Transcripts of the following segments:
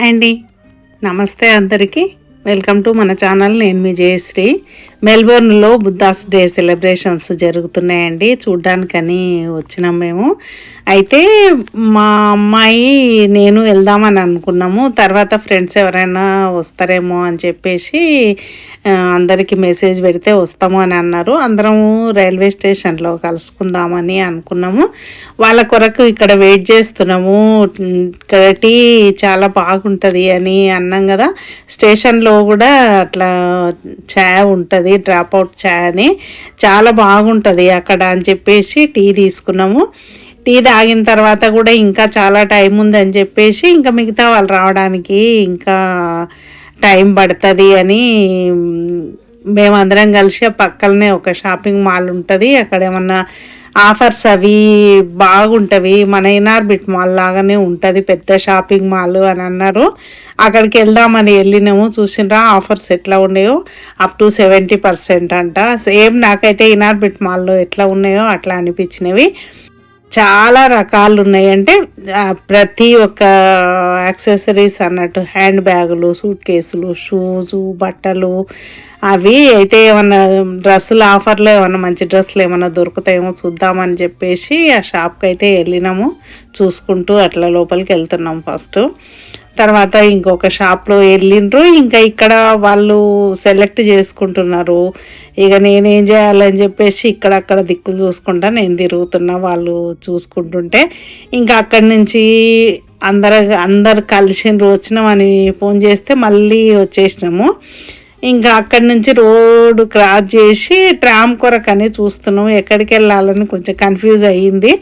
Hi అండి. నమస్తే అందరికీ. వెల్కమ్ టు మన ఛానల్ నేను మీ జయశ్రీ. మెల్బోర్న్లో బుద్ధాస్ డే సెలబ్రేషన్స్ జరుగుతున్నాయండి. చూడ్డానికని వచ్చినాం మేము. అయితే మా అమ్మాయి నేను వెళ్దామని అనుకున్నాము. తర్వాత ఫ్రెండ్స్ ఎవరైనా వస్తారేమో అని చెప్పేసి అందరికీ మెసేజ్ పెడితే వస్తాము అని అన్నారు. అందరము రైల్వే స్టేషన్లో కలుసుకుందామని అనుకున్నాము. వాళ్ళ కొరకు ఇక్కడ వెయిట్ చేస్తున్నాము. ఇక్కడ టీ చాలా బాగుంటుంది అని అన్నాం కదా. స్టేషన్లో కూడా అట్లా ఛాయ్ ఉంటుంది. డ్రాప్ అవుట్ ఛాయ్ అని చాలా బాగుంటుంది అక్కడ అని చెప్పేసి టీ తీసుకున్నాము. టీ తాగిన తర్వాత కూడా ఇంకా చాలా టైం ఉందని చెప్పేసి ఇంకా మిగతా వాళ్ళు రావడానికి ఇంకా టైం పడుతుంది అని మేమందరం కలిసి పక్కనే ఒక షాపింగ్ మాల్ ఉంటుంది. అక్కడ ఏమన్నా ఆఫర్స్ అవి బాగుంటవి. మన ఇనార్బిట్ మాల్ లాగానే ఉంటుంది. పెద్ద షాపింగ్ మాల్ అని అన్నారు. అక్కడికి వెళ్దామని వెళ్ళినాము. చూసినరా ఆఫర్స్ ఎట్లా ఉన్నాయో. అప్ టు సెవెంటీ పర్సెంట్ అంట. సేమ్ నాకైతే ఇనార్బిట్ మాల్లో ఎట్లా ఉన్నాయో అట్లా అనిపించినవి. చాలా రకాలు ఉన్నాయంటే ప్రతి ఒక్క యాక్సెసరీస్ అన్నట్టు హ్యాండ్ బ్యాగులు సూట్ కేసులు షూజు బట్టలు అవి అయితే ఏమన్నా డ్రెస్సులు ఆఫర్లో ఏమన్నా మంచి డ్రెస్సులు ఏమన్నా దొరుకుతాయేమో చూద్దామని చెప్పేసి ఆ షాప్కి అయితే వెళ్ళినాము. చూసుకుంటూ అట్లా లోపలికి వెళ్తున్నాం ఫస్ట్. తర్వాత ఇంకొక షాప్లో వెళ్ళిండ్రు. ఇంకా ఇక్కడ వాళ్ళు సెలెక్ట్ చేసుకుంటున్నారు. ఇక నేనేం చేయాలని చెప్పేసి ఇక్కడక్కడ దిక్కులు చూసుకుంటా నేను తిరుగుతున్నా వాళ్ళు చూసుకుంటుంటే. ఇంకా అక్కడి నుంచి అందరు అందరు కలిసిండ్రు వచ్చినామని ఫోన్ చేస్తే మళ్ళీ వచ్చేసినాము. ఇంకా అక్కడి నుంచి రోడ్డు క్రాస్ చేసి ట్రామ్ కొరకని చూస్తున్నాం. ఎక్కడికి వెళ్ళాలని కొంచెం కన్ఫ్యూజ్ అయ్యింది.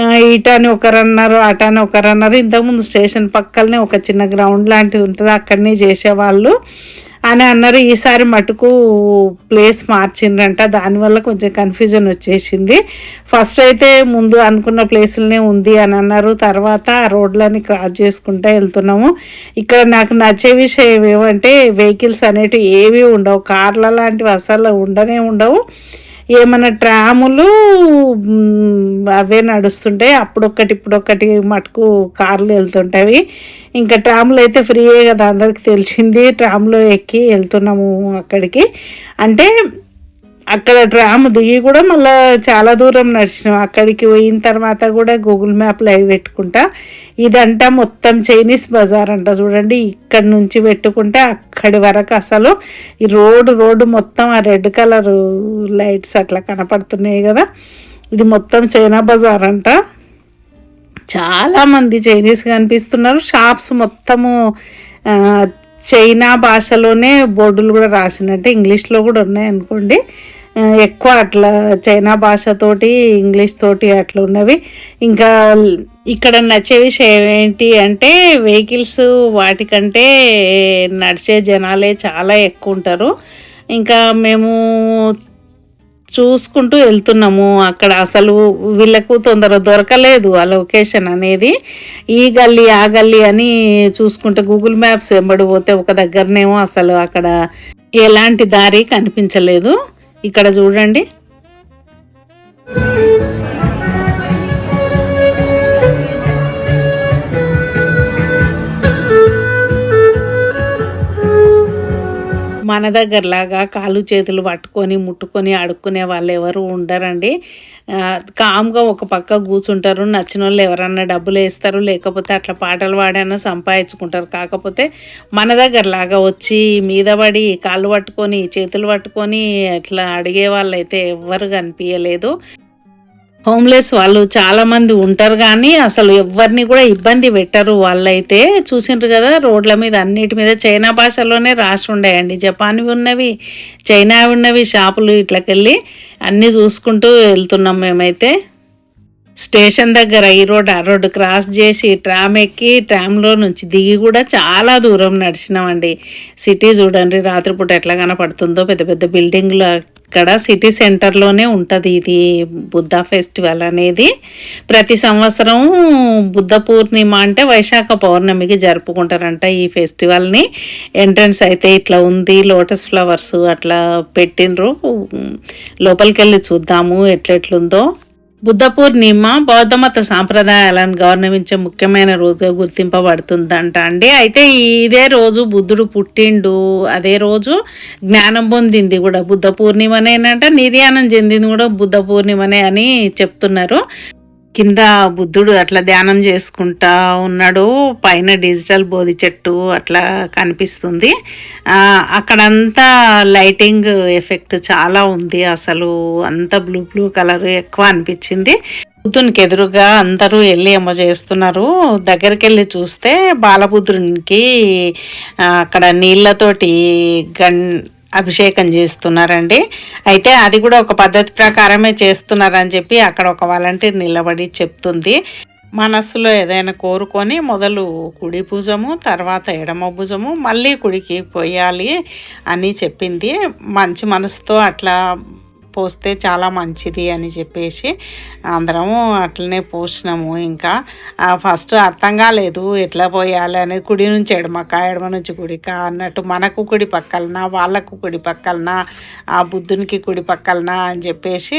ఆ, ఇటని ఒకరు అన్నారు అటని ఒకరు అన్నారు ఇంతకుముందు స్టేషన్ పక్కనే ఒక చిన్న గ్రౌండ్ లాంటిది ఉంటుంది. అక్కడనే చేసేవాళ్ళు. అని అన్నారు. ఈసారి మటుకు ప్లేస్ మార్చిండ్రంట. దానివల్ల కొంచెం కన్ఫ్యూజన్ వచ్చేసింది. ఫస్ట్ అయితే ముందు అనుకున్న ప్లేసులనే ఉంది అని అన్నారు. తర్వాత ఆ రోడ్లని క్రాస్ చేసుకుంటూ వెళ్తున్నాము. ఇక్కడ నాకు నచ్చే విషయం ఏమంటే వెహికల్స్ అనేటివి ఏవి ఉండవు. కార్ల లాంటివి అసలు ఉండనే ఉండవు. ఏమైనా ట్రాములు అవే నడుస్తుంటాయి అప్పుడొక్కటి ఇప్పుడొక్కటి మటుకు కార్లు వెళ్తుంటాయి. ఇంకా ట్రాములు అయితే ఫ్రీయే కదా అందరికి తెలిసింది. ట్రామ్లో ఎక్కి వెళ్తున్నాము అక్కడికి. అంటే అక్కడ ట్రామ్ దిగి కూడా మళ్ళీ చాలా దూరం నడిచినాం. అక్కడికి పోయిన తర్వాత కూడా గూగుల్ మ్యాప్లో అవి పెట్టుకుంటా. ఇదంతా మొత్తం చైనీస్ బజార్ అంట చూడండి. ఇక్కడ నుంచి పెట్టుకుంటే అక్కడి వరకు అసలు ఈ రోడ్డు రోడ్డు మొత్తం ఆ రెడ్ కలర్ లైట్స్ అట్లా కనపడుతున్నాయి కదా. ఇది మొత్తం చైనా బజార్ అంట. చాలామంది చైనీస్ కనిపిస్తున్నారు. షాప్స్ మొత్తము చైనా భాషలోనే బోర్డులు కూడా రాసినట్టు ఇంగ్లీష్లో కూడా ఉన్నాయనుకోండి ఎక్కువ అట్లా చైనా భాషతోటి ఇంగ్లీష్ తోటి అట్లా ఉన్నవి. ఇంకా ఇక్కడ నచ్చే విషయం ఏంటి అంటే వెహికల్స్ వాటికంటే నడిచే జనాలే చాలా ఎక్కువ ఉంటారు. ఇంకా మేము చూసుకుంటూ వెళ్తున్నాము. అక్కడ అసలు వీళ్ళకు తొందర దొరకలేదు ఆ లొకేషన్ అనేది. ఈ గల్లీ ఆ గల్లీ అని చూసుకుంటే గూగుల్ మ్యాప్స్ వెంబడి పోతే ఒక దగ్గరనేమో అసలు అక్కడ ఎలాంటి దారి కనిపించలేదు. ఇక్కడ చూడండి. మన దగ్గరలాగా కాలు చేతులు పట్టుకొని ముట్టుకొని అడుక్కునే వాళ్ళు ఎవరు ఉండరండి. కామ్గా ఒక పక్క కూర్చుంటారు. నచ్చిన వాళ్ళు ఎవరన్నా డబ్బులు వేస్తారు. లేకపోతే అట్లా పాటలు పాడైనా సంపాదించుకుంటారు. కాకపోతే మన దగ్గరలాగా వచ్చి మీద పడి కాళ్ళు పట్టుకొని చేతులు పట్టుకొని అట్లా అడిగే వాళ్ళు అయితే ఎవ్వరు కనిపించలేదు హోమ్లెస్ వాళ్ళు చాలా మంది ఉంటారు కానీ అసలు ఎవరిని కూడా ఇబ్బంది పెట్టరు. వాళ్ళైతే చూసిండ్రు కదా రోడ్ల మీద అన్నిటి మీద చైనా భాషలోనే రాసి ఉండేయండి. జపాన్వి ఉన్నవి చైనావి ఉన్నవి షాపులు ఇట్లకెళ్ళి అన్నీ చూసుకుంటూ వెళ్తున్నాం మేమైతే. స్టేషన్ దగ్గర ఈ రోడ్ ఆ రోడ్డు క్రాస్ చేసి ట్రామ్ ఎక్కి ట్రామ్లో నుంచి దిగి కూడా చాలా దూరం నడిచినామండి. సిటీ చూడండి రాత్రిపూట ఎట్లా కనపడుతుందో పెద్ద పెద్ద బిల్డింగ్లు అక్కడ. సిటీ సెంటర్లోనే ఉంటుంది ఇది బుద్ధ ఫెస్టివల్ అనేది. ప్రతి సంవత్సరం బుద్ధ పూర్ణిమ అంటే వైశాఖ పౌర్ణమికి జరుపుకుంటారంట ఈ ఫెస్టివల్ని. ఎంట్రన్స్ అయితే ఇట్లా ఉంది లోటస్ ఫ్లవర్స్ అట్లా పెట్టిండ్రు. లోపలికి వెళ్ళి చూద్దాము ఎట్లెట్లుందో. బుద్ధ పూర్ణిమ బౌద్ధ మత సాంప్రదాయాలను గౌరవించే ముఖ్యమైన రోజుగా గుర్తింపబడుతుందంట అండి. అయితే ఇదే రోజు బుద్ధుడు పుట్టిండు అదే రోజు జ్ఞానం పొందింది కూడా. బుద్ధ పూర్ణిమనేనంట నిర్యాణం చెందింది కూడా బుద్ధ పూర్ణిమనే అని చెప్తున్నారు. కింద బుద్ధుడు అట్లా ధ్యానం చేసుకుంటా ఉన్నాడు. పైన డిజిటల్ బోధి చెట్టు అట్లా కనిపిస్తుంది. అక్కడంతా లైటింగ్ ఎఫెక్ట్ చాలా ఉంది. అసలు అంత బ్లూ బ్లూ కలర్ ఎక్కువ అనిపించింది. బుద్ధునికి ఎదురుగా అందరూ వెళ్ళి ఏమో చేస్తున్నారు. దగ్గరికి వెళ్ళి చూస్తే బాలబుద్ధునికి అక్కడ నీళ్ళతోటి గన్ అభిషేకం చేస్తున్నారండి. అయితే అది కూడా ఒక పద్ధతి ప్రకారమే చేస్తున్నారని చెప్పి అక్కడ ఒక వాలంటీర్ నిలబడి చెప్తుంది. మనస్సులో ఏదైనా కోరుకొని మొదలు కుడి భుజము తర్వాత ఎడమ భుజము మళ్ళీ కుడికి పోయాలి అని చెప్పింది. మంచి మనసుతో అట్లా పోస్తే చాలా మంచిది అని చెప్పేసి అందరము అట్లనే పోసినాము ఇంకా. ఫస్ట్ అర్థం కాలేదు ఎట్లా పోయాలి అనేది కుడి నుంచి ఎడమక ఎడమ నుంచి కుడిక అన్నట్టు మనకు కుడి పక్కలనా వాళ్ళకు కుడి పక్కలనా ఆ బుద్ధునికి కుడి పక్కలనా అని చెప్పేసి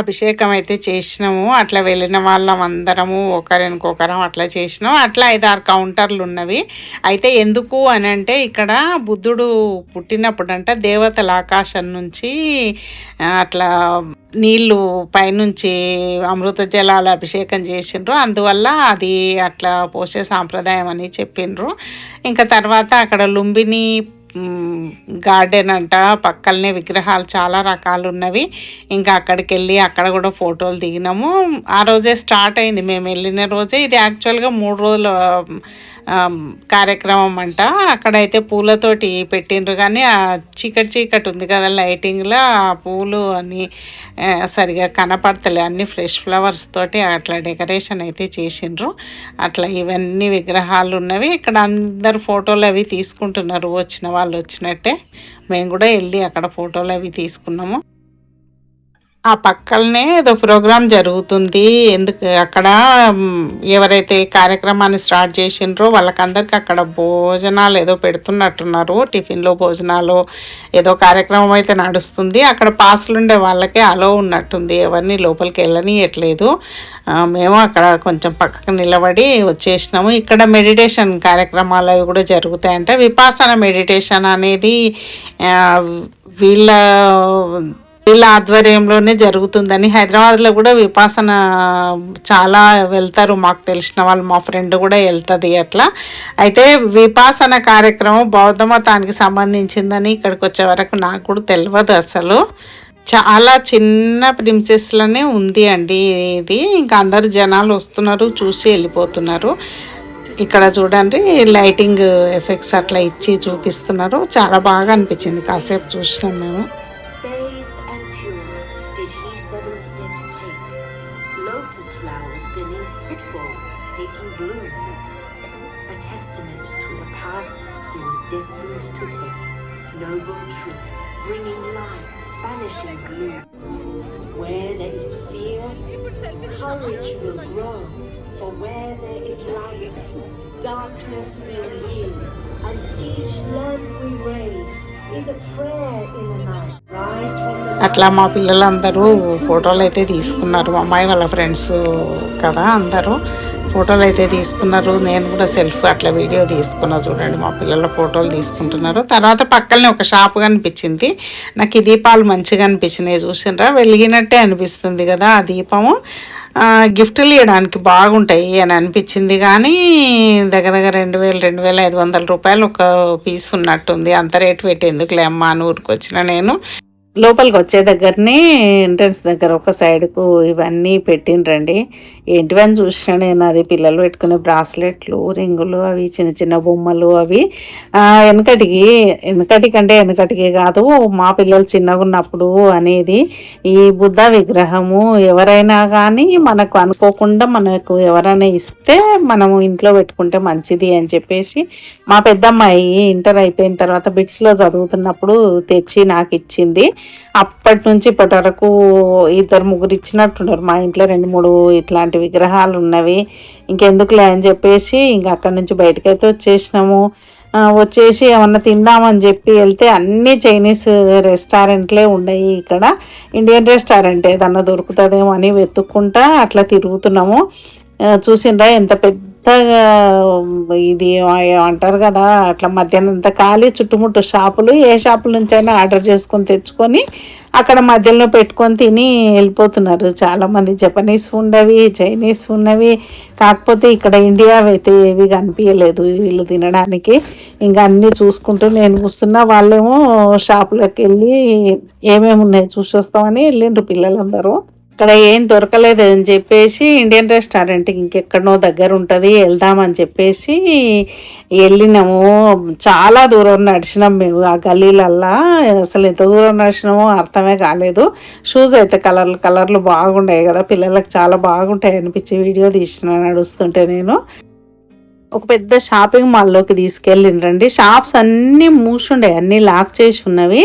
అభిషేకం అయితే చేసినాము. అట్లా వెళ్ళిన వాళ్ళం అందరము ఒకరినొకరం అట్లా చేసినాం. అట్లా ఐదారు కౌంటర్లు ఉన్నవి అయితే ఎందుకు అని అంటే ఇక్కడ బుద్ధుడు పుట్టినప్పుడంట దేవతల ఆకాశం నుంచి అట్లా నీళ్ళు పైనుంచి అమృత జలాలు అభిషేకం చేసిండ్రు. అందువల్ల అది అట్లా పోసే సాంప్రదాయం అని చెప్పిండ్రు. ఇంకా తర్వాత అక్కడ లుంబిని గార్డెన్ అంట. పక్కలనే విగ్రహాలు చాలా రకాలు ఉన్నవి ఇంకా అక్కడికి వెళ్ళి అక్కడ కూడా ఫోటోలు దిగినాము. ఆ రోజే స్టార్ట్ అయింది. మేము వెళ్ళిన రోజే ఇది యాక్చువల్గా మూడు రోజుల కార్యక్రమం అంట. అక్కడైతే పూలతోటి పెట్టిండ్రు. కానీ ఆ చీకటి చీకటి ఉంది కదా లైటింగ్లో. ఆ పూలు అని సరిగా కనపడతలే. అన్ని ఫ్రెష్ ఫ్లవర్స్ తోటి అట్లా డెకరేషన్ అయితే చేసిండ్రు. అట్లా ఇవన్నీ విగ్రహాలు ఉన్నవి ఇక్కడ అందరు ఫోటోలు అవి తీసుకుంటున్నారు. వచ్చిన వాళ్ళు వచ్చినట్టే మేము కూడా వెళ్ళి అక్కడ ఫోటోలు అవి తీసుకున్నాము. ఆ పక్కనే ఏదో ప్రోగ్రాం జరుగుతుంది. ఎందుకు అక్కడ ఎవరైతే కార్యక్రమాన్ని స్టార్ట్ చేసిండ్రో వాళ్ళకందరికీ అక్కడ భోజనాలు ఏదో పెడుతున్నట్టున్నారు. టిఫిన్లో భోజనాలు ఏదో కార్యక్రమం అయితే నడుస్తుంది. అక్కడ పాసులు ఉండే వాళ్ళకే అలో ఉన్నట్టుంది. ఎవరిని లోపలికి వెళ్ళనియట్లేదు. మేము అక్కడ కొంచెం పక్కకు నిలబడి వచ్చేసినాము. ఇక్కడ మెడిటేషన్ కార్యక్రమాలు అవి కూడా జరుగుతాయంట. విపాసన మెడిటేషన్ అనేది వీళ్ళ వీళ్ళ ఆధ్వర్యంలోనే జరుగుతుందని హైదరాబాద్లో కూడా విపాసన చాలా వెళ్తారు మాకు తెలిసిన వాళ్ళు మా ఫ్రెండ్ కూడా వెళ్తుంది అట్లా. అయితే విపాసన కార్యక్రమం బౌద్ధ మతానికి సంబంధించిందని ఇక్కడికి వచ్చే వరకు నాకు కూడా తెలియదు అసలు. చాలా చిన్న ప్రిన్సెస్లోనే ఉంది అండి ఇది. ఇంకా అందరు జనాలు వస్తున్నారు చూసి వెళ్ళిపోతున్నారు. ఇక్కడ చూడండి లైటింగ్ ఎఫెక్ట్స్ అట్లా ఇచ్చి చూపిస్తున్నారు. చాలా బాగా అనిపించింది కాసేపు చూసినాం మేము. For where there is light, darkness will yield, and each lamp we raise is a prayer in the night. అట్లా మా పిల్లలందరూ ఫోటోలు అయితే తీసుకున్నారు. మా అమ్మాయి వాళ్ళ ఫ్రెండ్స్ కదా అందరూ ఫోటోలు అయితే తీసుకున్నారు. నేను కూడా సెల్ఫ్ అట్లా వీడియో తీసుకున్నా చూడండి. మా పిల్లల ఫోటోలు తీసుకుంటున్నారు. తర్వాత పక్కనే ఒక షాప్ కనిపించింది. నాకు ఈ దీపాలు మంచిగా అనిపించినాయి. చూసినరా? వెలిగినట్టే అనిపిస్తుంది కదా ఆ దీపము. గిఫ్ట్లు ఇవ్వడానికి బాగుంటాయి అని అనిపించింది కానీ దగ్గర దగ్గర రెండు వేలు రెండు వేల ఐదు వందల రూపాయలు ఒక పీస్ ఉన్నట్టుంది. అంత రేటు పెట్టి ఎందుకులే అమ్మా అని ఊరికి వచ్చిన నేను. లోపలికి వచ్చే దగ్గరనే ఎంట్రన్స్ దగ్గర ఒక సైడ్కు ఇవన్నీ పెట్టిండ్రండి. ఏంటివని చూసినా నేను అది పిల్లలు పెట్టుకునే బ్రాస్లెట్లు రింగులు అవి చిన్న చిన్న బొమ్మలు అవి. వెనకటికి వెనకటికి అంటే వెనకటికి కాదు మా పిల్లలు చిన్నగా ఉన్నప్పుడు అనేది ఈ బుద్ధ విగ్రహము ఎవరైనా కానీ మనకు అనుకోకుండా మనకు ఎవరైనా ఇస్తే మనము ఇంట్లో పెట్టుకుంటే మంచిది అని చెప్పేసి మా పెద్దమ్మాయి ఇంటర్ అయిపోయిన తర్వాత బిట్స్లో చదువుతున్నప్పుడు తెచ్చి నాకు ఇచ్చింది. అప్పటి నుంచి ఇప్పటి వరకు ఇద్దరు ముగ్గురు ఇచ్చినట్టున్నారు. మా ఇంట్లో రెండు మూడు ఇట్లాంటి విగ్రహాలు ఉన్నవి. ఇంకెందుకులే అని చెప్పేసి ఇంకా అక్కడి నుంచి బయటకైతే వచ్చేసినాము. వచ్చేసి ఏమన్నా తిందామని చెప్పి వెళ్తే అన్ని చైనీస్ రెస్టారెంట్లే ఉన్నాయి ఇక్కడ. ఇండియన్ రెస్టారెంట్ ఏదన్నా దొరుకుతుందేమో అని వెతుక్కుంటా అట్లా తిరుగుతున్నాము. చూసిండ్రా ఎంత పెద్ద ఇది అంటారు కదా అట్లా మధ్యాహ్నం అంతా ఖాళీ చుట్టుముట్టు షాపులు ఏ షాపుల నుంచైనా ఆర్డర్ చేసుకొని తెచ్చుకొని అక్కడ మధ్యలో పెట్టుకొని తిని వెళ్ళిపోతున్నారు. చాలామంది జపనీస్ ఉన్నవి చైనీస్ ఉన్నవి. కాకపోతే ఇక్కడ ఇండియా అయితే ఏవి కనిపించలేదు వీళ్ళు తినడానికి. ఇంకా అన్నీ చూసుకుంటూ నేను కూర్చున్నా వాళ్ళేమో షాపులోకి వెళ్ళి ఏమేమి ఉన్నాయి చూసి వస్తామని వెళ్ళిండ్రు పిల్లలందరూ. ఇక్కడ ఏం దొరకలేదు అని చెప్పేసి ఇండియన్ రెస్టారెంట్ ఇంకెక్కడనో దగ్గర ఉంటుంది వెళ్దామని చెప్పేసి వెళ్ళినాము. చాలా దూరం నడిచినాం మేము ఆ గల్లీలల్లా. అసలు ఎంత దూరం నడిచినామో అర్థమే కాలేదు. షూస్ అయితే కలర్లు కలర్లు బాగుండాయి కదా. పిల్లలకు చాలా బాగుంటాయి అనిపించి వీడియో తీసిన నడుస్తుంటే నేను. ఒక పెద్ద షాపింగ్ మాల్లోకి తీసుకెళ్ళిండ్రండి. షాప్స్ అన్నీ మూసుండే అన్నీ లాక్ చేసి ఉన్నవి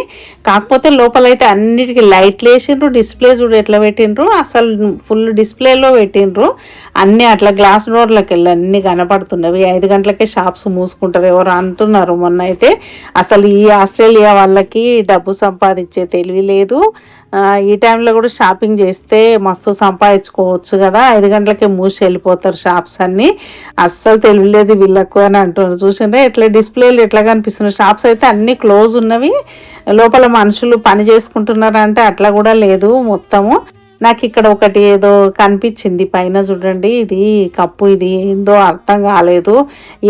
కాకపోతే లోపలైతే అన్నిటికీ లైట్లు వేసిండ్రు డిస్ప్లే చూడు ఎట్లా పెట్టిండ్రు అసలు ఫుల్ డిస్ప్లేలో పెట్టిండ్రు. అన్నీ అట్లా గ్లాస్ డోర్లకు వెళ్ళి అన్నీ కనపడుతున్నవి. ఐదు గంటలకే షాప్స్ మూసుకుంటారు ఎవరు అంటున్నారు మొన్న అయితే అసలు ఈ ఆస్ట్రేలియా వాళ్ళకి డబ్బు సంపాదించే తెలివి లేదు. ఈ టైంలో కూడా షాపింగ్ చేస్తే మస్తు సంపాదించుకోవచ్చు కదా. ఐదు గంటలకే మూసి వెళ్ళిపోతారు షాప్స్ అన్నీ. అస్సలు తెలియలేదు వీళ్ళకు అని అంటున్నారు. చూసిండ్రే ఎట్లా డిస్ప్లేలు ఎట్లా కనిపిస్తున్నాయి? షాప్స్ అయితే అన్నీ క్లోజ్ ఉన్నవి. లోపల మనుషులు పని చేసుకుంటున్నారు అంటే అట్లా కూడా లేదు మొత్తము. నాకు ఇక్కడ ఒకటి ఏదో కనిపించింది. పైన చూడండి ఇది కప్పు ఇది ఏందో అర్థం కాలేదు.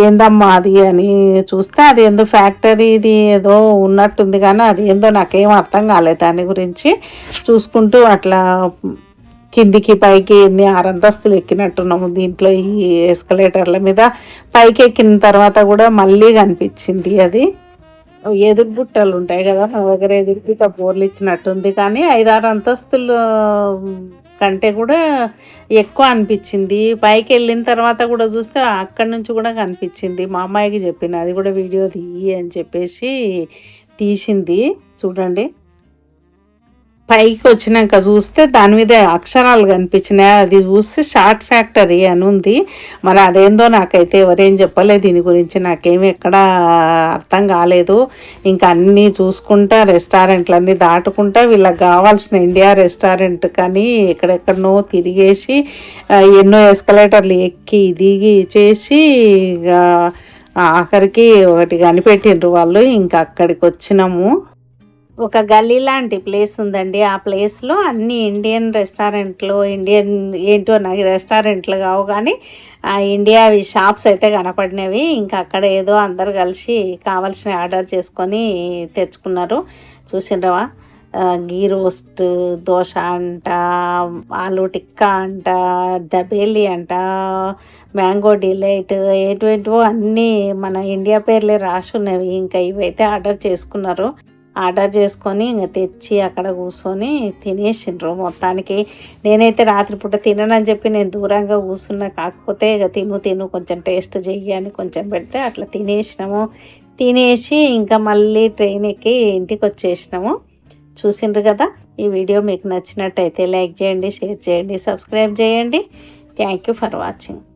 ఏందమ్మా అది అని చూస్తే అది ఏందో ఫ్యాక్టరీ ఇది ఏదో ఉన్నట్టుంది కానీ అది ఏందో నాకేం అర్థం కాలేదు దాని గురించి. చూసుకుంటూ అట్లా కిందికి పైకి ఎన్ని ఆరంతస్తులు ఎక్కినట్టున్నాము దీంట్లో ఈ ఎస్కలేటర్ల మీద. పైకి ఎక్కిన తర్వాత కూడా మళ్ళీ కనిపించింది అది. ఎదురు బుట్టలు ఉంటాయి కదా మా దగ్గర ఎదురు బోర్లు ఇచ్చినట్టుంది. కానీ ఐదారు అంతస్తులు కంటే కూడా ఎక్కువ అనిపించింది. పైకి వెళ్ళిన తర్వాత కూడా చూస్తే అక్కడి నుంచి కూడా కనిపించింది. మా అమ్మాయికి చెప్పిన అది కూడా వీడియో తీయి అని చెప్పేసి తీసింది. చూడండి. పైకి వచ్చినాక చూస్తే దాని మీద అక్షరాలు కనిపించినాయి. అది చూస్తే షార్ట్ ఫ్యాక్టరీ అని ఉంది. మరి అదేందో నాకైతే ఎవరేం చెప్పలేదు. దీని గురించి నాకేమి ఎక్కడ అర్థం కాలేదు. ఇంకా అన్నీ చూసుకుంటా రెస్టారెంట్లన్నీ దాటుకుంటా వీళ్ళకి కావాల్సిన ఇండియా రెస్టారెంట్ కానీ ఎక్కడెక్కడనో తిరిగేసి ఎన్నో ఎస్కలేటర్లు ఎక్కి దిగి చేసి ఇక ఆఖరికి ఒకటి కనిపెట్టిండ్రు వాళ్ళు. ఇంకా అక్కడికి వచ్చినాము. ఒక గల్లీ లాంటి ప్లేస్ ఉందండి. ఆ ప్లేస్లో అన్ని ఇండియన్ రెస్టారెంట్లు ఇండియన్ ఏంటో నాకు రెస్టారెంట్లు కావు కానీ ఆ ఇండియావి షాప్స్ అయితే కనపడినవి. ఇంకా అక్కడ ఏదో అందరు కలిసి కావాల్సిన ఆర్డర్ చేసుకొని తెచ్చుకున్నారు. చూసిండ్రవా? గీ రోస్ట్ దోశ అంట ఆలు టిక్కా అంట దబేలి అంట మ్యాంగో డిలైట్ ఎటువంటివో అన్నీ మన ఇండియా పేర్లే రాసి ఉన్నవి ఇంకా ఇవైతే ఆర్డర్ చేసుకున్నారు. ఆర్డర్ చేసుకొని ఇంకా తెచ్చి అక్కడ కూర్చొని తినేసిండ్రు. మొత్తానికి నేనైతే రాత్రిపూట తిననని చెప్పి నేను దూరంగా కూర్చున్నా. కాకపోతే ఇక తిను తిను కొంచెం టేస్ట్ చెయ్యి అని కొంచెం పెడితే అట్లా తినేసినాము. తినేసి ఇంకా మళ్ళీ ట్రైన్ ఎక్కి ఇంటికి వచ్చేసినాము. చూసిండ్రు కదా ఈ వీడియో మీకు నచ్చినట్టయితే లైక్ చేయండి షేర్ చేయండి సబ్స్క్రైబ్ చేయండి. Thank you for watching